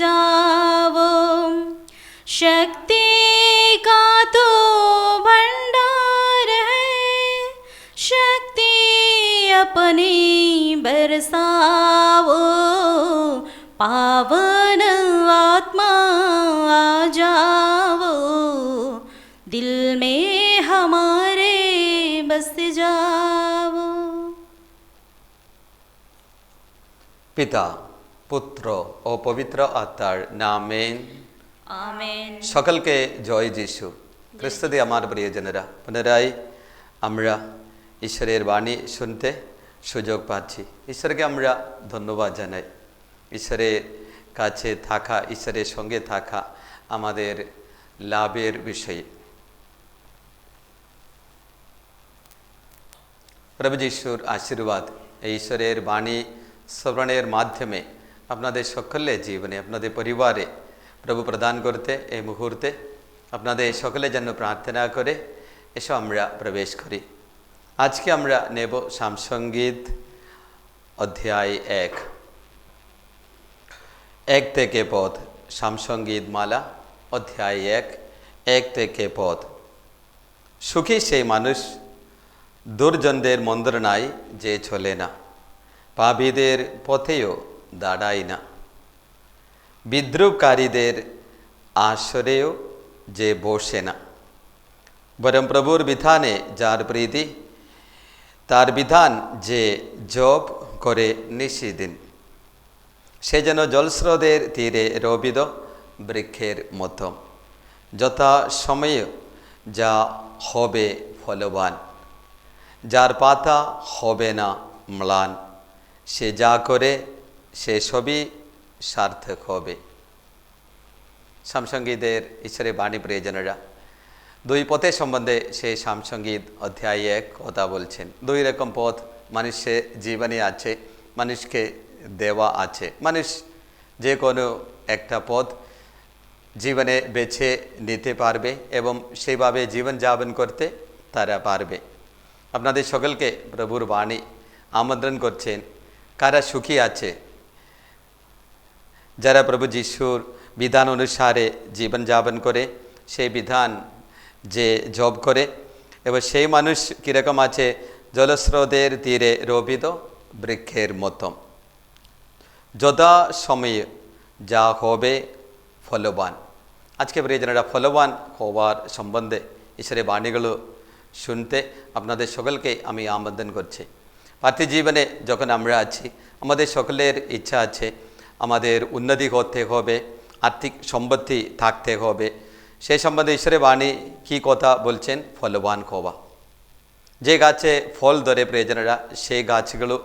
जाओ शक्ति का तो भंडार है। शक्ति अपनी बरसाओ पावन आत्मा आ जाओ दिल में हमारे बस जाओ পিতা পুত্র ও পবিত্র আত্মার নামেন সকলকে জয় যিশু। খ্রিস্টদি আমার প্রিয়জনেরা পুনরায় আমরা ঈশ্বরের বাণী শুনতে সুযোগ পাচ্ছি। ঈশ্বরকে আমরা ধন্যবাদ জানাই। ঈশ্বরের কাছে থাকা ঈশ্বরের সঙ্গে থাকা আমাদের লাভের বিষয়ে। প্রভু যিশুর আশীর্বাদ ঈশ্বরের বাণী শ্রবণের মাধ্যমে আপনাদের সকলের জীবনে, আপনাদের পরিবারে প্রভু প্রদান করতে এই মুহূর্তে আপনাদের সকলে জন্য প্রার্থনা করে এসব আমরা প্রবেশ করি। আজকে আমরা নেব সামসঙ্গীত অধ্যায় এক। এক থেকে পদ সামসঙ্গীত মালা, অধ্যায় এক এক থেকে পদ সুখী সেই মানুষ, দুর্জনদের মন্ত্রণায় যে চলে না। পাপীদের পথেও দাঁড়ায় না বিদ্রুপকারীদের আসরেও যে বসে না বরং প্রভুর বিধানে যার প্রীতি, তার বিধান যে জপ করে নিশিদিন সে যেন জলস্রোতের তীরে রবিদ বৃক্ষের মতো। যথা সময়ে যা হবে ফলবান, যার পাতা হবে না ম্লান, সে যা করে সে সবই সার্থক হবে। সামসঙ্গীদের ঈশ্বরের বাণী প্রিয়জনেরা, দুই পথের সম্বন্ধে সেই সামসঙ্গীত অধ্যায় এক কথা বলছেন। দুই রকম পথ মানুষের জীবনে আছে, মানুষকে দেওয়া আছে। মানুষ যে কোনো একটা পথ জীবনে বেছে নিতে পারবে এবং সেইভাবে জীবনযাপন করতে তারা পারবে। আপনাদের সকলকে প্রভুর বাণী আমন্ত্রণ করছেন। কারা সুখী আছে যারা প্রভু যিশুর বিধান অনুসারে জীবনযাপন করে সেই বিধান যে জব করে এবং সেই মানুষ কীরকম আছে জলস্রোতের তীরে রোপিত বৃক্ষের মতো যথা সময়ে যা হবে ফলবান আজকে প্রিয়জনেরা ফলবান হওয়ার সম্বন্ধে ঈশ্বরের বাণীগুলো শুনতে আপনাদের সকলকে আমি আমন্ত্রণ করছি পার্থিব জীবনে যখন আমরা আছি আমাদের সকলের ইচ্ছা আছে আমাদের উন্নতি করতে হবে, আর্থিক সম্পত্তি থাকতে হবে। সেই সম্বন্ধে ঈশ্বরের বাণী কী কথা বলছেন? ফলবান হওয়া যে গাছে ফল ধরে প্রয়োজনেরা, সেই গাছগুলো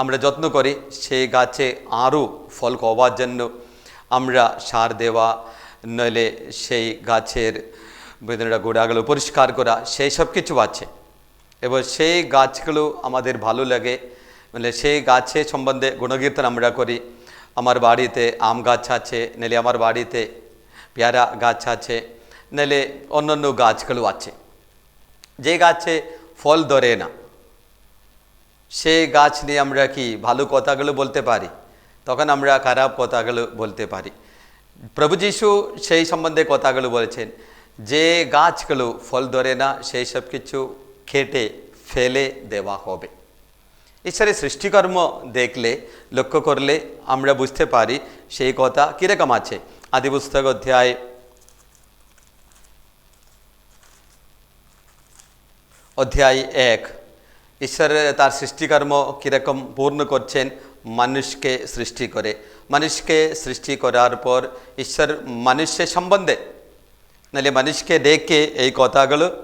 আমরা যত্ন করি, সেই গাছে আরও ফল হওয়ার জন্য আমরা সার দেওয়া, নইলে সেই গাছের বেদনাটা গোড়াগুলো পরিষ্কার করা, সেই সব কিছু আছে। এবং সেই গাছগুলো আমাদের ভালো লাগে মানে সেই গাছের সম্বন্ধে গুণকীর্তন আমরা করি আমার বাড়িতে আম গাছ আছে নাহলে আমার বাড়িতে পেয়ারা গাছ আছে নাহলে অন্যান্য গাছগুলো আছে। যে গাছে ফল ধরে না সেই গাছ নিয়ে আমরা কি ভালো কথাগুলো বলতে পারি? তখন আমরা খারাপ কথাগুলো বলতে পারি। প্রভু যিশু সেই সম্বন্ধে কথাগুলো বলেছেন, যে গাছগুলো ফল ধরে না, সেই সব কিছু খেটে ফেলে দেওয়া হবে। ঈশ্বরের সৃষ্টিকর্ম দেখলে, লক্ষ্য করলে আমরা বুঝতে পারি সেই কথা কীরকম আছে। আদি পুস্তক অধ্যায় অধ্যায় এক। ঈশ্বর তার সৃষ্টিকর্ম কীরকম পূর্ণ করছেন? মানুষকে সৃষ্টি করে। মানুষকে সৃষ্টি করার পর ঈশ্বর মানুষের সম্বন্ধে, নাহলে মানুষকে ডেকে এই কথাগুলো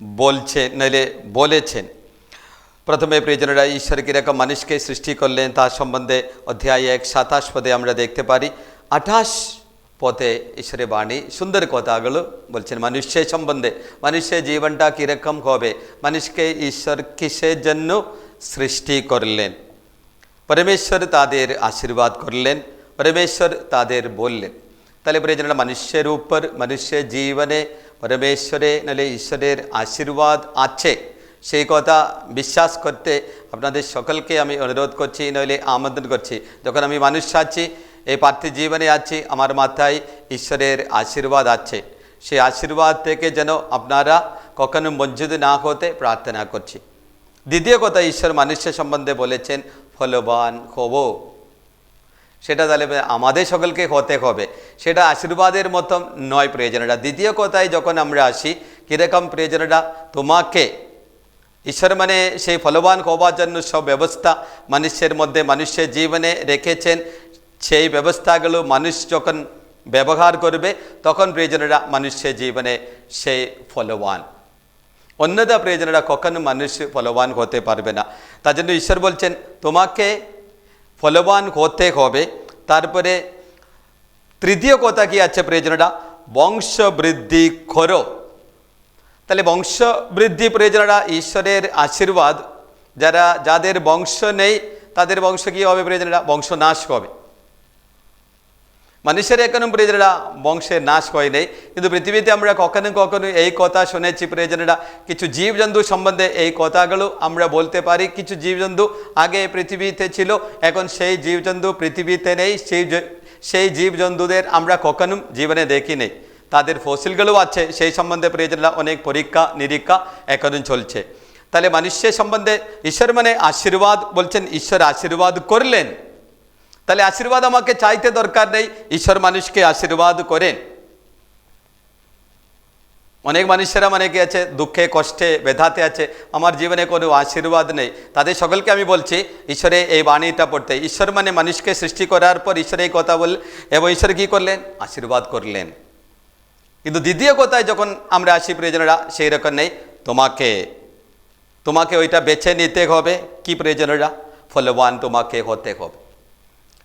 বলছেন নাহলে বলেছেন। প্রথমে প্রিয়জনেরা ঈশ্বর কীরকম মানুষকে সৃষ্টি করলেন, তার সম্বন্ধে অধ্যায় এক, সাতাশ পদে আমরা দেখতে পারি। আঠাশ পথে ঈশ্বরের বাণী, সুন্দর কথাগুলো বলছেন, মানুষের সম্বন্ধে, মানুষের জীবনটা কীরকম হবে? মানুষকে ঈশ্বর কিসের জন্য সৃষ্টি করলেন? পরমেশ্বর তাদের আশীর্বাদ করলেন, পরমেশ্বর তাদের বললেন। তাহলে প্রয়োজনটা মানুষের উপর, মানুষের জীবনে পরমেশ্বরে নাহলে ঈশ্বরের আশীর্বাদ আছে। সেই কথা বিশ্বাস করতে আপনাদের সকলকে আমি অনুরোধ করছি, নইলে আমন্ত্রণ করছি। যখন আমি মানুষ আছি, এই পার্থিব জীবনে আছি, আমার মাথায় ঈশ্বরের আশীর্বাদ আছে। সেই আশীর্বাদ থেকে যেন আপনারা কখনো বঞ্চিত না হতে প্রার্থনা করছি। দ্বিতীয় কথা, ঈশ্বর মানুষের সম্বন্ধে বলেছেন, ফলবান হব। সেটা তাহলে আমাদের সকলকে হতে হবে। সেটা আশীর্বাদের মতন নয় প্রয়োজনটা দ্বিতীয় কথায় যখন আমরা আসি, কীরকম প্রয়োজনটা তোমাকে ঈশ্বর মানে সেই ফলবান হওয়ার জন্য সব ব্যবস্থা মানুষের মধ্যে মানুষের জীবনে রেখেছেন। সেই ব্যবস্থাগুলো মানুষ যখন ব্যবহার করবে, তখন প্রয়োজনেরা মানুষের জীবনে সেই ফলবান। অন্যদা প্রয়োজনেরা কখনো মানুষ ফলবান হতে পারবে না। তার জন্য ঈশ্বর বলছেন, তোমাকে ফলবান হতে হবে। তারপরে তৃতীয় কথা কি আছে প্রয়োজনটা বংশ বৃদ্ধি করো। তাহলে বংশ বৃদ্ধি প্রয়োজনরা ঈশ্বরের আশীর্বাদ, যারা, যাদের বংশ নেই, তাদের বংশ কী হবে প্রয়োজনরা বংশ নাশ হবে। মানুষের এখনও প্রয়োজনেরা বংশের নাশ হয় নেই, কিন্তু পৃথিবীতে আমরা কখনো কখনো এই কথা শুনেছি প্রয়োজনেরা কিছু জীবজন্তু সম্বন্ধে এই কথাগুলো আমরা বলতে পারি। কিছু জীবজন্তু আগে পৃথিবীতে ছিল, এখন সেই জীবজন্তু পৃথিবীতে নেই, সেই সেই জীবজন্তুদের আমরা কখনো জীবনে দেখি নেই। তাদের ফসিলগুলো আছে, সেই সম্বন্ধে প্রয়োজনরা অনেক পরীক্ষা, নিরীক্ষা এখন চলছে। তাহলে মানুষের সম্বন্ধে ঈশ্বর মানে আশীর্বাদ বলছেন, ঈশ্বর আশীর্বাদ করলেন। তাহলে আশীর্বাদ আমাকে চাইতে দরকার নেই, ঈশ্বর মানুষকে আশীর্বাদ করেন। অনেক মানুষেরা মানে কি আছে, দুঃখে, কষ্টে বেধাতে আছে, আমার জীবনে কোনো আশীর্বাদ নেই। তাদের সকলকে আমি বলছি, ঈশ্বরে এই বাণীটা পড়তে। ঈশ্বর মানে মানুষকে সৃষ্টি করার পর ঈশ্বর এই কথা বললেন এবং ঈশ্বর কী করলেন? আশীর্বাদ করলেন। কিন্তু দ্বিতীয় কথায় যখন আমরা আসি, প্রয়োজনেরা, সেই রকম নেই। তোমাকে তোমাকে ওইটা বেছে নিতে হবে। কি প্রয়োজনেরা? ফলবান তোমাকে হতে হবে।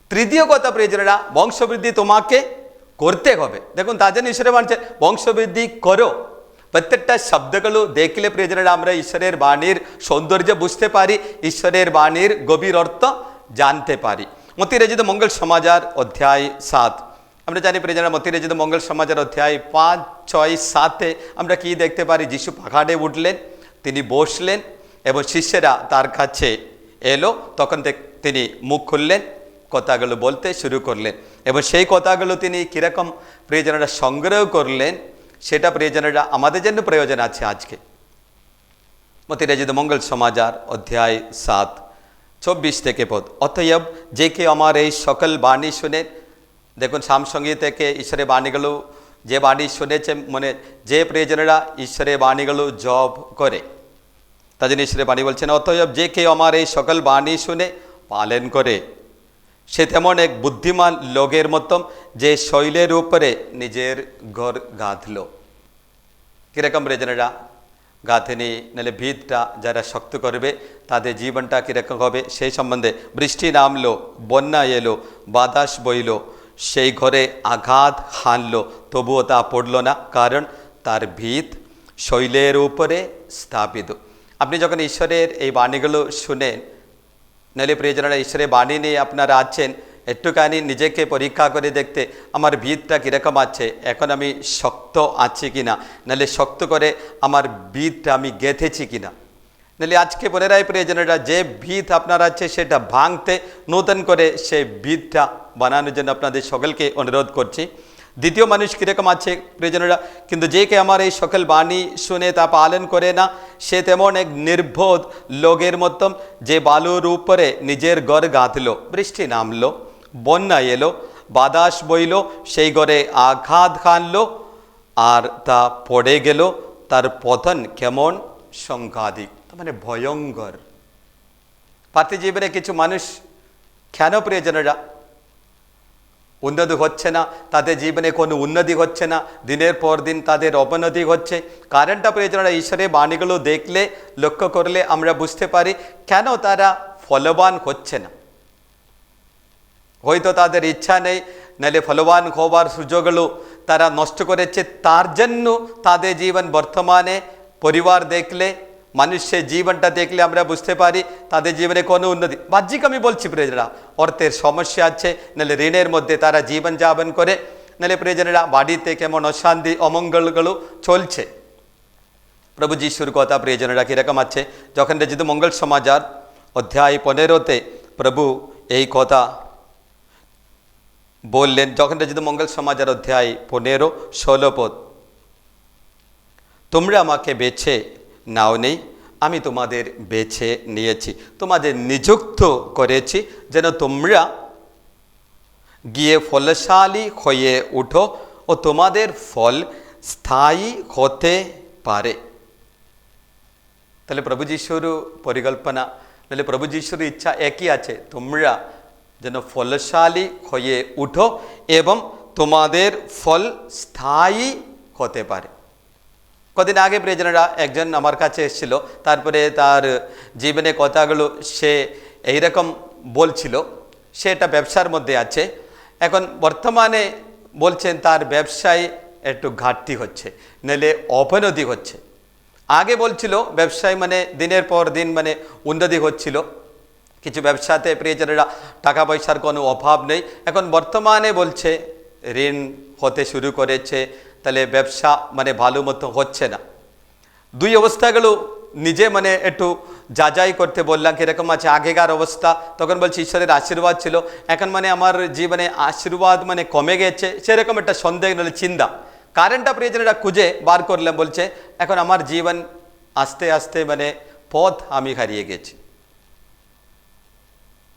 তৃতীয় কথা, প্রয়োজনেরা, বংশবৃদ্ধি তোমাকে করতে হবে। দেখুন তার জন্য ঈশ্বরে বলছে বংশবৃদ্ধি করো। প্রত্যেকটা শব্দগুলো দেখলে, প্রয়োজনেরা, আমরা ঈশ্বরের বাণীর সৌন্দর্য বুঝতে পারি, ঈশ্বরের বাণীর গভীর অর্থ জানতে পারি। মতিরাজিত মঙ্গল সমাজার অধ্যায় সাত। আমরা জানি প্রিয়জনা মতিরাজিত মঙ্গল সমাজের অধ্যায় পাঁচ, ছয়, সাতে আমরা কি দেখতে পারি? যিশু পাহাড়ে উঠলেন, তিনি বসলেন এবং শিষ্যেরা তার কাছে এলো। তখন তিনি মুখ খুললেন, কথাগুলো বলতে শুরু করলেন এবং সেই কথাগুলো তিনি কীরকম প্রিয়জনেরা সংগ্রহ করলেন, সেটা প্রিয়জনেরা আমাদের জন্য প্রয়োজন আছে আজকে। মতিরাজিত মঙ্গল সমাজার অধ্যায় সাত, চব্বিশ থেকে পদ। অতএব যে কে আমার এই সকল বাণী শুনে দেখুন সামসঙ্গী থেকে ঈশ্বরের বাণীগুলো যে বাণী শুনেছে মানে যে প্রিয়জনেরা ঈশ্বরের বাণীগুলো জব করে, তার জন্য ঈশ্বরের বাণী বলছেন, অতএব যে কেউ আমার এই সকল বাণী শুনে পালন করে, সে তেমন এক বুদ্ধিমান লোকের মতন যে শৈলের উপরে নিজের ঘর গাঁথল। কীরকম রেজনেরা গাঁথেনি, নাহলে ভিতটা যারা শক্ত করবে, তাদের জীবনটা কীরকম হবে? সেই সম্বন্ধে বৃষ্টি নামলো, বন্যা এলো, বাতাস বইল সেই ঘরে আঘাত হানলো, তবুও তা পড়ল না, কারণ তার ভিত শৈলের উপরে স্থাপিত। আপনি যখন ঈশ্বরের এই বাণীগুলো শুনেন, নাহলে প্রিয়জনেরা ঈশ্বরের বাণী নিয়ে আপনারা আছেন, একটুখানি নিজেকে পরীক্ষা করে দেখতে আমার ভিতটা কীরকম আছে, এখন আমি শক্ত আছি কি না নাহলে শক্ত করে আমার ভিতটা আমি গেঁথেছি কি না নাহলে আজকে পুনরায় প্রিয়জনেরা, যে ভিত আপনার আছে সেটা ভাঙতে নতুন করে সেই ভিতটা বানানোর জন্য আপনাদের সকলকে অনুরোধ করছি। দ্বিতীয় মানুষ কীরকম আছে প্রিয়জনেরা, কিন্তু যে কে আমার এই সকল বাণী শুনে তা পালন করে না, সে তেমন এক নির্বোধ লোকের মতন, যে বালুর উপরে নিজের গড় গাঁথল, বৃষ্টি নামলো, বন্যা এলো বাদাস বইল, সেই গড়ে আঘাত খানলো আর তা পড়ে গেল, তার পতন কেমন সংঘাতিক। তার মানে ভয়ঙ্কর। পার্থিব জীবনে কিছু মানুষ কেন প্রিয়জনেরা? উন্নতি হচ্ছে না, তাদের জীবনে কোনো উন্নতি হচ্ছে না, দিনের পর দিন তাদের অবনতি হচ্ছে। কারণটা প্রয়োজনরা ঈশ্বরের বাণীগুলো দেখলে, লক্ষ্য করলে আমরা বুঝতে পারি কেন তারা ফলবান হচ্ছে না। হয়তো তাদের ইচ্ছা নেই, নাহলে ফলবান হওয়ার সুযোগগুলো তারা নষ্ট করেছে। তার জন্য তাদের জীবন বর্তমানে পরিবার দেখলে মানুষের জীবনটা দেখলে আমরা বুঝতে পারি তাদের জীবনে কোনো উন্নতি বাহ্যিক আমি বলছি প্রেজরা অর্থের সমস্যা আছে নাহলে ঋণের মধ্যে তারা জীবন যাপন করে নাহলে প্রিয়জনেরা বাড়িতে কেমন অশান্তি অমঙ্গলগুলো চলছে প্রভু যিশুর কথা প্রিয়জনেরা কীরকম আছে যখন রেজিত মঙ্গল সমাজার অধ্যায় পনেরোতে প্রভু এই কথা বললেন যখন রেজিত মঙ্গল সমাচার অধ্যায় পনেরো ষোলো পদ তোমরা আমাকে বেছে নাও নেই। আমি তোমাদের বেছে নিয়েছি, তোমাদের নিযুক্ত করেছি, যেন তোমরা গিয়ে ফলশালী হয়ে উঠো ও তোমাদের ফল স্থায়ী হতে পারে। তাহলে প্রভু যিশুর পরিকল্পনা, তাহলে প্রভু যিশুর ইচ্ছা একই আছে, তোমরা যেন ফলশালী হয়ে উঠো এবং তোমাদের ফল স্থায়ী হতে পারে। কদিন আগে প্রিয়জনেরা একজন আমার কাছে এসেছিল। তারপরে তার জীবনে কথাগুলো সে এইরকম বলছিল। সে এটা ব্যবসার মধ্যে আছে। এখন বর্তমানে বলছেন তার ব্যবসায় একটু ঘাটতি হচ্ছে নইলে অবনতি হচ্ছে। আগে বলছিল ব্যবসায় মানে দিনের পর দিন মানে উন্নতি হচ্ছিল। কিছু ব্যবসাতে প্রিয়জনেরা টাকা পয়সার কোনো অভাব নেই। এখন বর্তমানে বলছে ঋণ হতে শুরু করেছে, তাহলে ব্যবসা মানে ভালো মতো হচ্ছে না। দুই অবস্থাগুলো নিজে মানে একটু যাচাই করতে বললাম, কীরকম আছে, আগেকার অবস্থা। তখন বলছি, ঈশ্বরের আশীর্বাদ ছিল। এখন মানে আমার জীবনে আশীর্বাদ মানে কমে গেছে, সেরকম একটা সন্দেহ নাহলে চিন্তা। কারেন্টটা প্রিয়জনেরা খুঁজে বার করলাম, বলছে, এখন আমার জীবন আস্তে আস্তে মানে পথ আমি হারিয়ে গেছি।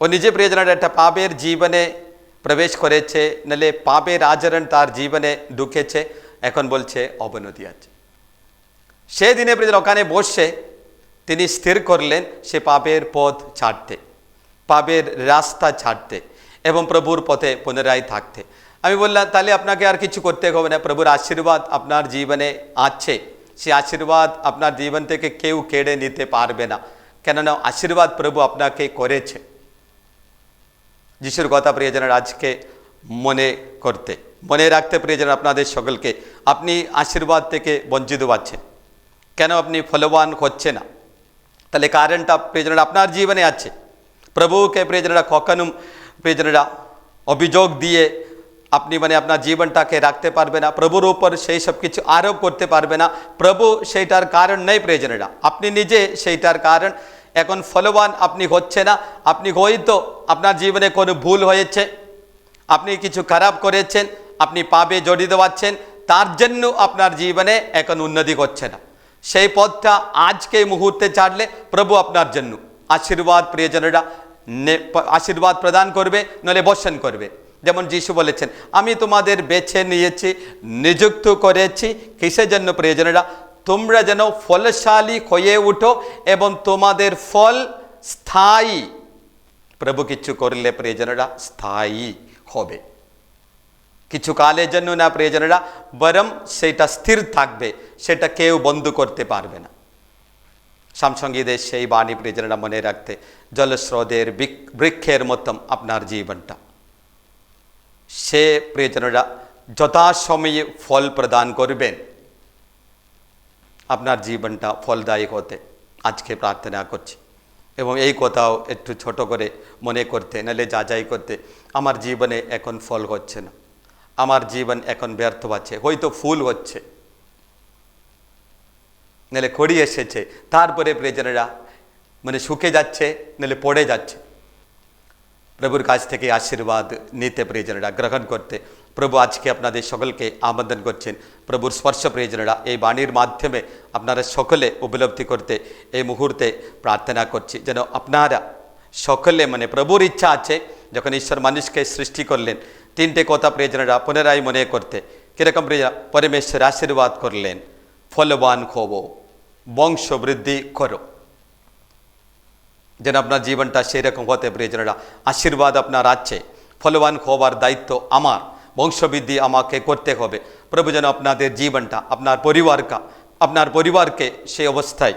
ও নিজে প্রিয়জনের একটা পাপের জীবনে প্রবেশ করেছে নাহলে পাপের আচরণ তার জীবনে ঢুকেছে এখন বলছে অবনতি আছে সেদিনে ওখানে বসে তিনি স্থির করলেন সে পাপের পথ ছাড়তে পাপের রাস্তা ছাড়তে এবং প্রভুর পথে পুনরায় থাকতে আমি বললাম তাহলে আপনাকে আর কিছু করতে হবে না প্রভুর আশীর্বাদ আপনার জীবনে আছে সে আশীর্বাদ আপনার জীবন থেকে কেউ কেড়ে নিতে পারবে না কেননা আশীর্বাদ প্রভু আপনাকে করেছে যিশুর কথা প্রিয়জনের আজকে মনে করতে, মনে রাখতে প্রিয়জন আপনাদের সকলকে, আপনি আশীর্বাদ থেকে বঞ্চিত পাচ্ছেন কেন আপনি ফলবান হচ্ছে না? তাহলে কারণটা প্রিয়জনেরা আপনার জীবনে আছে। প্রভুকে প্রিয়জনেরা কখনো প্রিয়জনেরা অভিযোগ দিয়ে আপনি মানে আপনার জীবনটাকে রাখতে পারবে না, প্রভুর উপর সেই সব কিছু আরোপ করতে পারবে না। প্রভু সেইটার কারণ নেই প্রয়োজনেরা। আপনি নিজে সেইটার কারণ এখন ফলবান আপনি হচ্ছে না। আপনি হয়তো আপনার জীবনে কোনো ভুল হয়েছে। আপনি কিছু খারাপ করেছেন, আপনি পাবে জড়িত পাচ্ছেন তার জন্য আপনার জীবনে এখন উন্নতি করছে না। সেই পথটা আজকে মুহূর্তে ছাড়লে প্রভু আপনার জন্য। আশীর্বাদ প্রিয়জনেরা আশীর্বাদ প্রদান করবে নলে বর্ষণ করবে। যেমন যিশু বলেছেন, আমি তোমাদের বেছে নিয়েছি, নিযুক্ত করেছি। কিসের জন্য প্রিয়জনেরা? তোমরা যেন ফলশালী হয়ে উঠো এবং তোমাদের ফল স্থায়ী। প্রভু কিছু করলে প্রিয়জনেরা স্থায়ী হবে। কিছু কালের জন্য না প্রিয়জনেরা, বরং সেটা স্থির থাকবে, সেটা কেউ বন্ধ করতে পারবে না। সামসঙ্গীদের সেই বাণী প্রিয়জনেরা মনে রাখতে জলস্রোতের বৃক- বৃক্ষের মতন আপনার জীবনটা। সে প্রিয়জনেরা যথাসময়ে ফল প্রদান করবেন। আপনার জীবনটা ফলদায়ক হতে। আজকে প্রার্থনা করছি। এবং এই কথাও একটু ছোট করে মনে করতে, নাহলে যাচাই করতে, আমার জীবনে এখন ফল হচ্ছে না। আমার জীবন এখন ব্যর্থ পাচ্ছে হয়তো ফুল হচ্ছে। নাহলে খড়ি এসেছে, তারপরে প্রিয়জনেরা মানে শুকে যাচ্ছে, নাহলে পড়ে যাচ্ছে। প্রভুর কাছ থেকে আশীর্বাদ নিতে প্রিয়জনেরা গ্রহণ করতে প্রভু আজকে আপনাদের সকলকে আমন্ত্রণ করছেন। প্রভুর স্পর্শ প্রিয়জনেরা এই বাণীর মাধ্যমে আপনারা সকলে উপলব্ধি করতে এই মুহূর্তে প্রার্থনা করছি, যেন আপনারা সকলে মানে প্রভুর ইচ্ছা আছে, যখন ঈশ্বর মানুষকে সৃষ্টি করলেন, তিনটে কথা প্রিয়জনেরা পুনরায় মনে করতে, কীরকম প্রিয়, পরমেশ্বর আশীর্বাদ করলেন, ফলবান হব বংশ বৃদ্ধি করো। যেন আপনার জীবনটা সেরকম হতে প্রিয়জনেরা, আশীর্বাদ আপনার আছে, ফলবান হবার দায়িত্ব আমার। বংশবৃদ্ধি আমাকে করতে হবে। প্রভু যেন আপনাদের জীবনটা, আপনার পরিবারকা, আপনার পরিবারকে সেই অবস্থায়,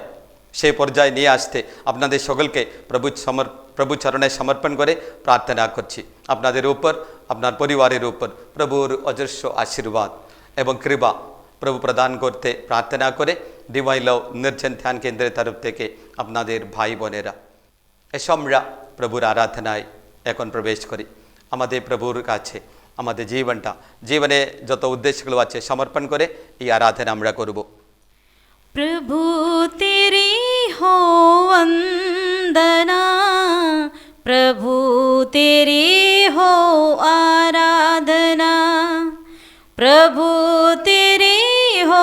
সেই পর্যায়ে নিয়ে আসতে আপনাদের সকলকে প্রভু সমর, প্রভু চরণে সমর্পণ করে প্রার্থনা করছি। আপনাদের উপর, আপনার পরিবারের উপর প্রভুর অজস্র আশীর্বাদ এবং কৃপা প্রভু প্রদান করতে প্রার্থনা করে ডিভাইন লভ নির্জন ধ্যান কেন্দ্রের তরফ থেকে আপনাদের ভাই বোনেরা। এসো আমরা প্রভুর আরাধনায় এখন প্রবেশ করি। আমাদের প্রভুর কাছে আমাদের জীবনটা। জীবনে যত উদ্দেশ্যগুলো আছে, সমর্পণ করে এই আরাধনা আমরা করব। প্রভু, তেরি হোন্দনা প্রভু, তেরি হো আরাধনা। প্রভু, তেরি হো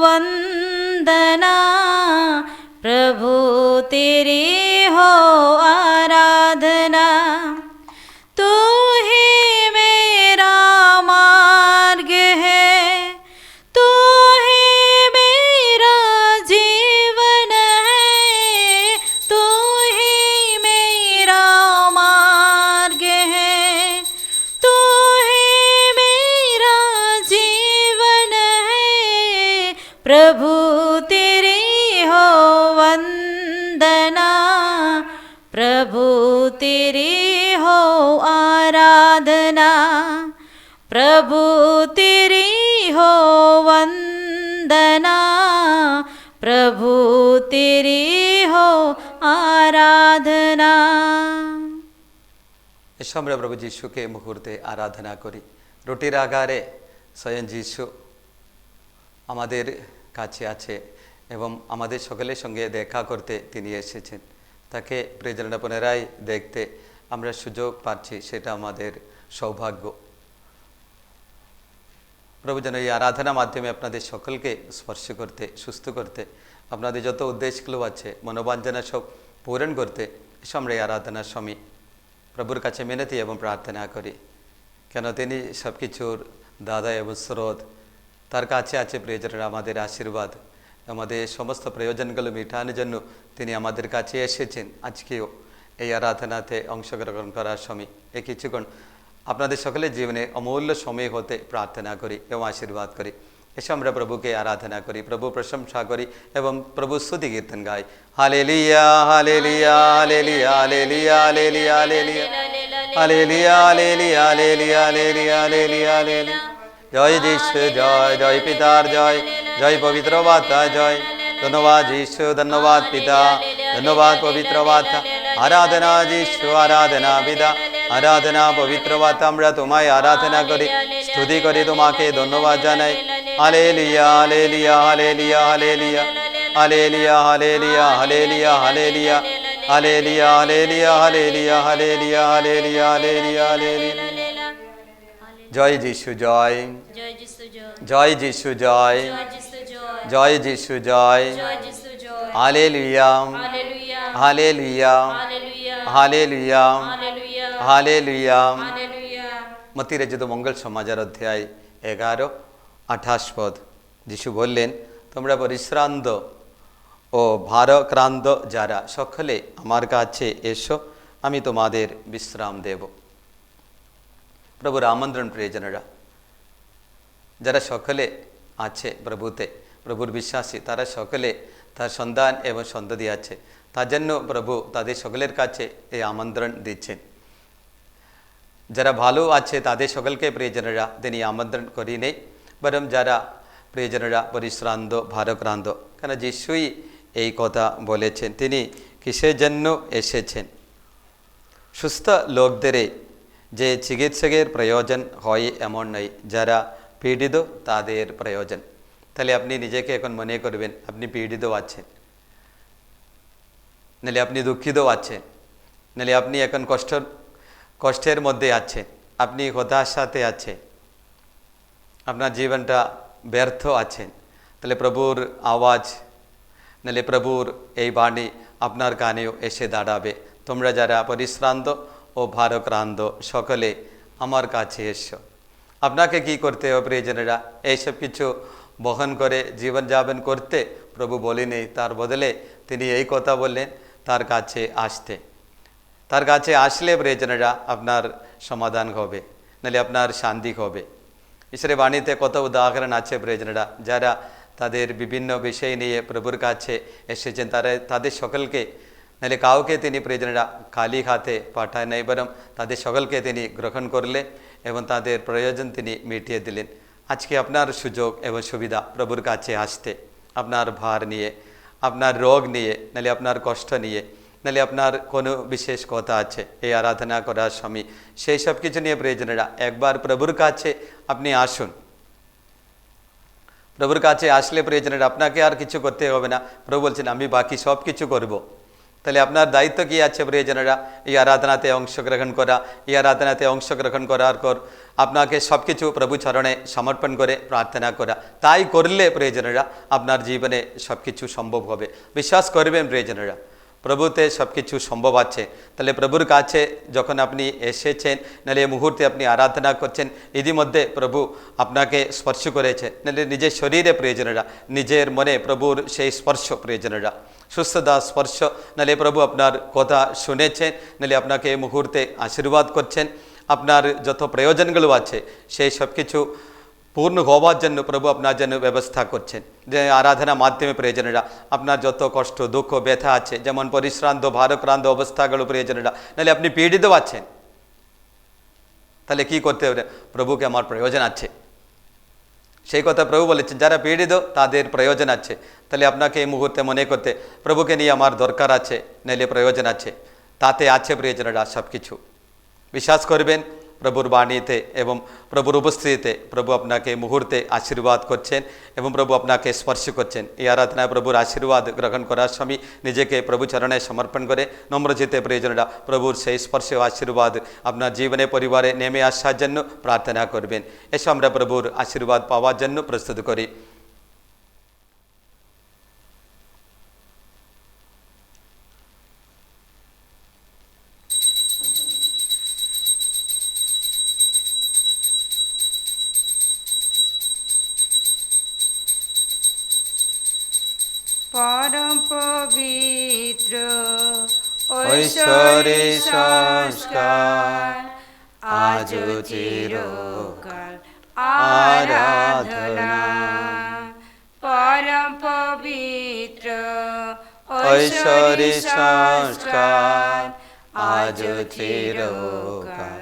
বন্দনা। প্রভু तेरे হো प्रभु तेरी हो वंदना प्रभु तेरी हो आराधना এসো আমরা প্রভু যিশুকে মুহূর্তে আরাধনা করি রুটির আগারে স্বয়ং যিশু আমাদের কাছে আছে এবং আমাদের সকলের সঙ্গে দেখা করতে তিনি এসেছেন তাকে প্রিয়জনরা পুনরায় দেখতে আমরা সুযোগ পাচ্ছি সেটা আমাদের সৌভাগ্য প্রভু যেন এই আরাধনা মাধ্যমে আপনাদের সকলকে স্পর্শ করতে, সুস্থ করতে, আপনাদের যত উদ্দেশ্যগুলো আছে, মনোবাঞ্ছনা সব পূরণ করতে এসব আমরা এই আরাধনার সময় প্রভুর কাছে মিনতি এবং প্রার্থনা করি। কেন তিনি সব কিছুর দাদা এবং স্রোত, তার কাছে আছে প্রিয়জনের আমাদের আশীর্বাদ, আমাদের সমস্ত প্রয়োজনগুলো মেটানোর জন্য তিনি আমাদের কাছে এসেছেন। আজকেও এই আরাধনাতে অংশগ্রহণ করার সময় এই কিছুক্ষণ আপনাদের সকলের জীবনে অমূল্য সময় হতে প্রার্থনা করি এবং আশীর্বাদ করি এসে আমরা প্রভুকে আরাধনা করি প্রভু প্রশংসা করি এবং প্রভু স্তুতি কীর্তন গাই hallelujah hallelujah hallelujah hallelujah hallelujah hallelujah hallelujah hallelujah hallelujah hallelujah hallelujah জয় যিশু জয় জয় পিতার জয় জয় পবিত্র বার্তা জয় ধন্যবাদ যিশু ধন্যবাদ পিতা ধন্যবাদ পবিত্র বার্তা আরাধনা যিশু আরাধনা পিতা আরাধনা পবিত্র বার্তা আমরা তোমায় আরাধনা করি স্তুতি করি তোমাকে ধন্যবাদ জানাই hallelujah hallelujah hallelujah hallelujah hallelujah hallelujah hallelujah hallelujah hallelujah hallelujah hallelujah hallelujah hallelujah hallelujah hallelujah জয় যিশু জয় জয় যিশু জয় জয় যিশু জয় জয় যিশু জয় জয় যিশু জয় জয় যিশু জয় হালেলুয়া হালেলুয়া মতিরচিত মঙ্গল সমাজের অধ্যায় এগারো আঠাশ পদ যিশু বললেন তোমরা পরিশ্রান্ত ও ভারক্রান্ত যারা সকলে আমার কাছে এসো আমি তোমাদের বিশ্রাম দেব প্রভুর আমন্ত্রণ প্রিয়জনেরা যারা সকলে আছে প্রভুতে প্রভুর বিশ্বাসী তারা সকলে তার সন্তান এবং সন্ততি আছে তার জন্য প্রভু তাদের সকলের কাছে এই আমন্ত্রণ দিচ্ছেন। যারা ভালো আছে তাদের সকলকে প্রিয়জনেরা তিনি আমন্ত্রণ করি নেই, বরং যারা প্রিয়জনেরা পরিশ্রান্ত, ভারক্রান্ত, কেন যিশুই এই কথা বলেছেন, তিনি কিসের জন্য এসেছেন? সুস্থ লোকদের যে চিকিৎসকের প্রয়োজন হয় এমন নয়, যারা পীড়িত তাদের প্রয়োজন। তাহলে আপনি নিজেকে এখন মনে করবেন, আপনি পীড়িত আছেন। নাহলে আপনি দুঃখিত আছেন নাহলে আপনি এখন কষ্ট, কষ্টের মধ্যে আছেন আপনি হতাশ সাথে আছে। আপনার জীবনটা ব্যর্থ আছেন তাহলে প্রভুর আওয়াজ নাহলে প্রভুর এই বাণী আপনার কানেও এসে দাঁড়াবে। তোমরা যারা পরিশ্রান্ত ও ভারক্রান্ত, সকলে আমার কাছে এসো। আপনাকে কি করতে হবে প্রিয়জনেরা? এইসব কিছু বহন করে জীবনযাপন করতে প্রভু বলেনি। তার বদলে তিনি এই কথা বললেন তার কাছে আসতে। তার কাছে আসলে প্রিয়জনেরা আপনার সমাধান হবে, নাহলে আপনার শান্তি হবে। ঈশ্বরের বাণীতে কত উদাহরণ আছে প্রিয়জনেরা, যারা তাদের বিভিন্ন বিষয় নিয়ে প্রভুর কাছে এসেছেন, তারা তাদের সকলকে, নাহলে কাউকে তিনি প্রিয়জনেরা খালি হাতে পাঠায় নাই, বরং তাদের সকলকে তিনি গ্রহণ করলে এবং তাদের প্রয়োজন তিনি মিটিয়ে দিলেন। আজকে আপনার সুযোগ এবং সুবিধা প্রভুর কাছে আসতে, আপনার ভার নিয়ে আপনার রোগ নিয়ে, নালে আপনার কষ্ট নিয়ে, নালে আপনার কোনো বিশেষ কথা আছে, এই আরাধনা করার স্বামী, সেই সব কিছু নিয়ে প্রয়োজনেরা, একবার প্রভুর কাছে আপনি আসুন প্রভুর কাছে আসলে প্রয়োজনের, আপনাকে আর কিছু করতে হবে না প্রভু বলছেন, আমি বাকি সব কিছু করব। তাহলে আপনার দায়িত্ব কি আছে প্রয়োজনেরা এই আরাধনাতে অংশগ্রহণ করা, এই আরাধনাতে অংশগ্রহণ করার পর আপনাকে সব কিছু প্রভু চরণে সমর্পণ করে প্রার্থনা করা। তাই করলে প্রয়োজনেরা আপনার জীবনে সব কিছু সম্ভব হবে। বিশ্বাস করবেন প্রয়োজনেরা প্রভুতে সব কিছু সম্ভব আছে। তাহলে প্রভুর কাছে যখন আপনি এসেছেন, নাহলে এই মুহূর্তে আপনি আরাধনা করছেন, ইতিমধ্যে প্রভু আপনাকে স্পর্শ করেছে। নাহলে নিজের শরীরে প্রয়োজনেরা নিজের মনে প্রভুর সেই স্পর্শ প্রয়োজনেরা সুস্থতা স্পর্শ। নাহলে প্রভু আপনার কথা শুনেছেন নাহলে আপনাকে এই মুহূর্তে আশীর্বাদ করছেন। আপনার যত প্রয়োজনগুলো আছে, সেই সব কিছু পূর্ণ হওয়ার জন্য প্রভু আপনার জন্য ব্যবস্থা করছেন। যে আরাধনা মাধ্যমে প্রয়োজনেরা, আপনার যত কষ্ট, দুঃখ, ব্যথা আছে, যেমন পরিশ্রান্ত, ভারক্রান্ত অবস্থাগুলো প্রয়োজনেরা নাহলে আপনি পীড়িত আছেন। তাহলে কি করতে হবে? প্রভুকে আমার প্রয়োজন আছে। সেই কথা প্রভু বলেছেন, যারা পীড়িত, তাদের প্রয়োজন আছে। তাহলে আপনাকে এই মুহূর্তে মনে করতে, প্রভুকে নিয়ে আমার দরকার আছে, নাহলে প্রয়োজন আছে। তাতে আছে প্রয়োজনটা সব কিছু বিশ্বাস করবেন প্রভুর বাণীতে এবং প্রভুর উপস্থিতিতে প্রভু আপনাকে মুহূর্তে আশীর্বাদ করছেন এবং প্রভু আপনাকে স্পর্শ করছেন। এই আরাধনায় প্রভুর আশীর্বাদ গ্রহণ করার স্বামী নিজেকে প্রভু চরণে সমর্পণ করে নম্রজিতে প্রয়োজনরা প্রভুর সেই স্পর্শ আশীর্বাদ আপনার জীবনে, পরিবারে নেমে আসার জন্য প্রার্থনা করবেন। এসব আমরা প্রভুর আশীর্বাদ পাওয়ার জন্য প্রস্তুত করি। পরম পবিত্র ঐশ্বরে সংস্কার। আজ চিরকাল আরাধনা। পরম পবিত্র ঐশ্বরে সংস্কার। আজ চিরকাল